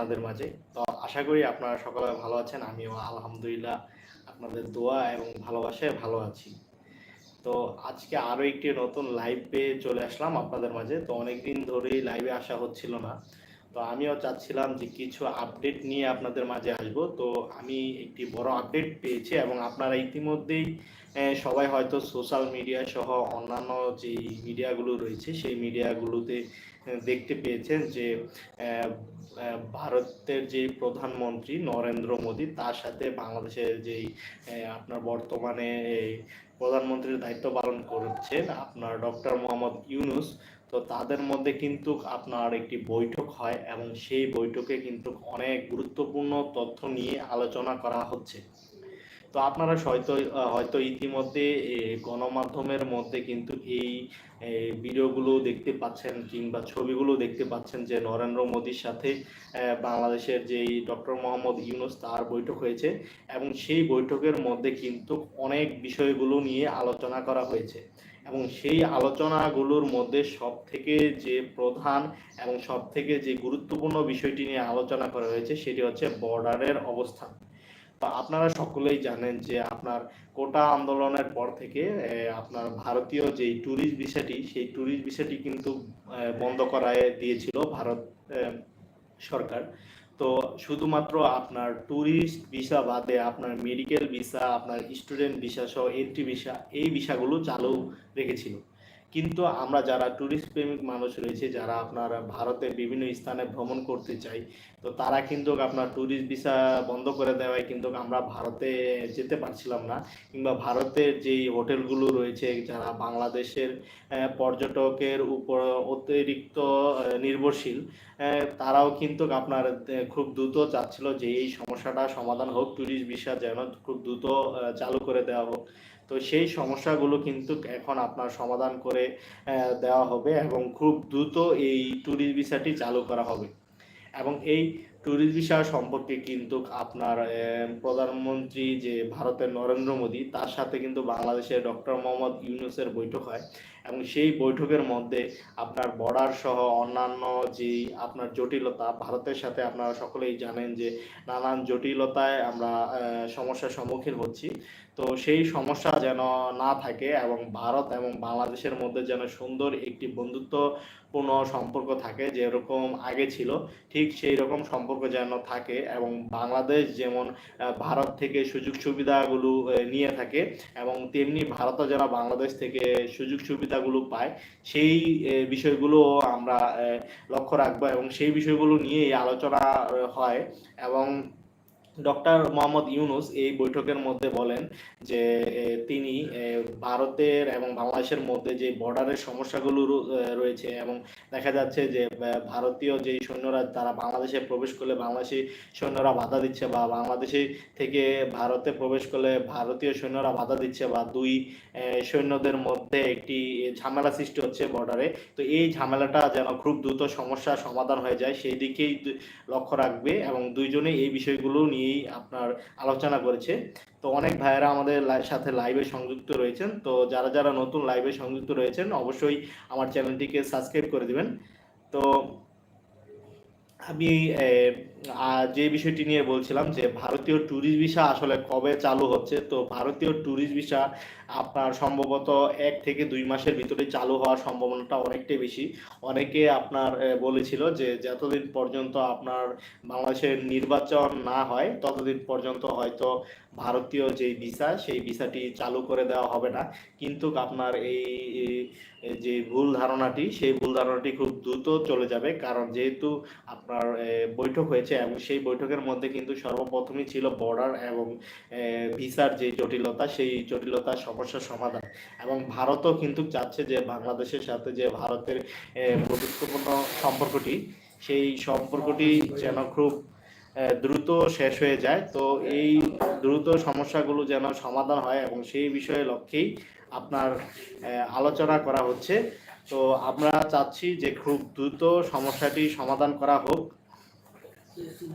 আপনাদের মাঝে। তো আশা করি আপনারা সকলে ভালো আছেন। আমিও আলহামদুলিল্লাহ আপনাদের দোয়া এবং ভালোবাসায় ভালো আছি। তো আজকে আরও একটি নতুন লাইভ লাইভে চলে আসলাম আপনাদের মাঝে। তো অনেকদিন ধরেই লাইভে আসা হচ্ছিল না। তো আমিও চাচ্ছিলাম যে কিছু আপডেট নিয়ে আপনাদের মাঝে আসব। তো আমি একটি বড় আপডেট পেয়েছি এবং আপনারা ইতিমধ্যেই সবাই হয়তো সোশ্যাল মিডিয়া সহ অন্যান্য যে মিডিয়াগুলো রয়েছে, সেই মিডিয়াগুলোতে দেখতে পেয়েছেন যে ভারতের যে প্রধানমন্ত্রী নরেন্দ্র মোদী, তার সাথে বাংলাদেশের যেই আপনার বর্তমানে প্রধানমন্ত্রীর দায়িত্ব পালন করছেন আপনার ডক্টর মোহাম্মদ ইউনুস, তো তাদের মধ্যে কিন্তু আপনার একটি বৈঠক হয় এবং সেই বৈঠকে কিন্তু অনেক গুরুত্বপূর্ণ তথ্য নিয়ে আলোচনা করা হচ্ছে। তো আপনারা হয়তো হয়তো ইতিমধ্যে গণমাধ্যমের মধ্যে কিন্তু এই ভিডিওগুলো দেখতে পাচ্ছেন কিংবা ছবিগুলো দেখতে পাচ্ছেন যে নরেন্দ্র মোদীর সাথে বাংলাদেশের যেই ডক্টর মোহাম্মদ ইউনুস তার বৈঠক হয়েছে এবং সেই বৈঠকের মধ্যে কিন্তু অনেক বিষয়গুলো নিয়ে আলোচনা করা হয়েছে। এবং সেই আলোচনাগুলোর মধ্যে সব থেকে যে প্রধান এবং সব থেকে যে গুরুত্বপূর্ণ বিষয়টি নিয়ে আলোচনা করা হয়েছে সেটি হচ্ছে বর্ডারের অবস্থান আপনারা সকলেই জানেন যে আপনার কোটা আন্দোলনের পর থেকে আপনার ভারতীয় যে ট্যুরিস্ট ভিসাটি সেই ট্যুরিস্ট ভিসাটি কিন্তু বন্ধ করায় দিয়েছিল ভারত সরকার। তো শুধুমাত্র আপনার ট্যুরিস্ট ভিসা বাদে আপনার মেডিকেল ভিসা আপনার স্টুডেন্ট ভিসা সহ এন্ট্রি ভিসা এই ভিসাগুলো চালু রেখেছিল। কিন্তু আমরা যারা ট্যুরিস্ট প্রেমিক মানুষ রয়েছে, যারা আপনার ভারতের বিভিন্ন স্থানে ভ্রমণ করতে চাই, তো তারা কিন্তু আপনার ট্যুরিস্ট ভিসা বন্ধ করে দেওয়ায় কিন্তু আমরা ভারতে যেতে পারছিলাম না। কিংবা ভারতের যেই হোটেলগুলো রয়েছে, যারা বাংলাদেশের পর্যটকের উপর অতিরিক্ত নির্ভরশীল তারাও কিন্তু আপনার খুব দ্রুত চাচ্ছিল যে এই সমস্যাটা সমাধান হোক ট্যুরিস্ট ভিসা যেন খুব দ্রুত চালু করে দেওয়া হোক। তো সেই সমস্যাগুলো কিন্তু এখন আপনার সমাধান করে দেওয়া হবে এবং খুব দ্রুত এই ট্যুরিস্ট ভিসাটি চালু করা হবে। এবং এই ট্যুরিস্ট ভিসা সম্পর্কে কিন্তু আপনার প্রধানমন্ত্রী যে ভারতের নরেন্দ্র মোদী, তার সাথে কিন্তু বাংলাদেশের ডক্টর মোহাম্মদ ইউনুসের বৈঠক হয় এবং সেই বৈঠকের মধ্যে আপনার বর্ডার সহ অন্যান্য যে আপনার জটিলতা, ভারতের সাথে আপনারা সকলেই জানেন যে নানান জটিলতায় আমরা সমস্যার সম্মুখীন হচ্ছি। তো সেই সমস্যা যেন না থাকে এবং ভারত এবং বাংলাদেশের মধ্যে যেন সুন্দর একটি বন্ধুত্বপূর্ণ সম্পর্ক থাকে যেরকম আগে ছিল, ঠিক সেই রকম সম্পর্ক যেন থাকে এবং বাংলাদেশ যেমন ভারত থেকে সুযোগ সুবিধাগুলো নিয়ে থাকে এবং তেমনি ভারতও যেন বাংলাদেশ থেকে সুযোগ সুবিধাগুলো পায়, সেই বিষয়গুলো আমরা লক্ষ্য রাখব এবং সেই বিষয়গুলো নিয়েই আলোচনা হয় এবং ডক্টর মোহাম্মদ ইউনুস এই বৈঠকের মধ্যে বলেন যে তিনি ভারতের এবং বাংলাদেশের মধ্যে যে বর্ডারের সমস্যাগুলো রয়েছে এবং দেখা যাচ্ছে যে ভারতীয় যে সৈন্যরা তারা বাংলাদেশে প্রবেশ করলে বাংলাদেশি সৈন্যরা বাধা দিচ্ছে বা বাংলাদেশে থেকে ভারতে প্রবেশ করলে ভারতীয় সৈন্যরা বাধা দিচ্ছে বা দুই সৈন্যদের মধ্যে একটি ঝামেলা সৃষ্টি হচ্ছে বর্ডারে, তো এই ঝামেলাটা যেন খুব দ্রুত সমস্যার সমাধান হয়ে যায়, সেই দিকেই লক্ষ্য রাখবে এবং দুইজনে এই বিষয়গুলো নিয়েই আপনার আলোচনা করেছে। তো অনেক ভাইয়েরা আমাদের সাথে লাইভে সংযুক্ত রয়েছেন। তো যারা যারা নতুন লাইভে সংযুক্ত রয়েছেন, অবশ্যই আমার চ্যানেলটিকে সাবস্ক্রাইব করে দিবেন। তো আমি যে বিষয়টি নিয়ে বলছিলাম যে ভারতীয় ট্যুরিস্ট ভিসা আসলে কবে চালু হচ্ছে, তো ভারতীয় ট্যুরিস্ট ভিসা আপনার সম্ভবত এক থেকে দুই মাসের ভিতরে চালু হওয়ার সম্ভাবনাটা অনেকটাই বেশি। অনেকে আপনার বলেছিল যে যতদিন পর্যন্ত আপনার বাংলাদেশের নির্বাচন না হয়, ততদিন পর্যন্ত হয়তো ভারতীয় যে ভিসা সেই ভিসাটি চালু করে দেওয়া হবে না। কিন্তু আপনার এই যে ভুল ধারণাটি, সেই ভুল ধারণাটি খুব দ্রুত চলে যাবে। কারণ যেহেতু আপনার বৈঠক হয়েছে এবং সেই বৈঠকের মধ্যে কিন্তু সর্বপ্রথমই ছিল বর্ডার এবং ভিসার যে জটিলতা, সেই জটিলতার সমস্যার সমাধান। এবং ভারতও কিন্তু চাচ্ছে যে বাংলাদেশের সাথে যে ভারতের বন্ধুত্বপূর্ণ সম্পর্কটি, সেই সম্পর্কটি যেন খুব দ্রুত শেষ হয়ে যায়। তো এই দ্রুত সমস্যাগুলো যেন সমাধান হয় এবং সেই বিষয়ে লক্ষ্যেই আপনার আলোচনা করা হচ্ছে। তো আমরা চাচ্ছি যে খুব দ্রুত সমস্যাটি সমাধান করা হোক। చేసిన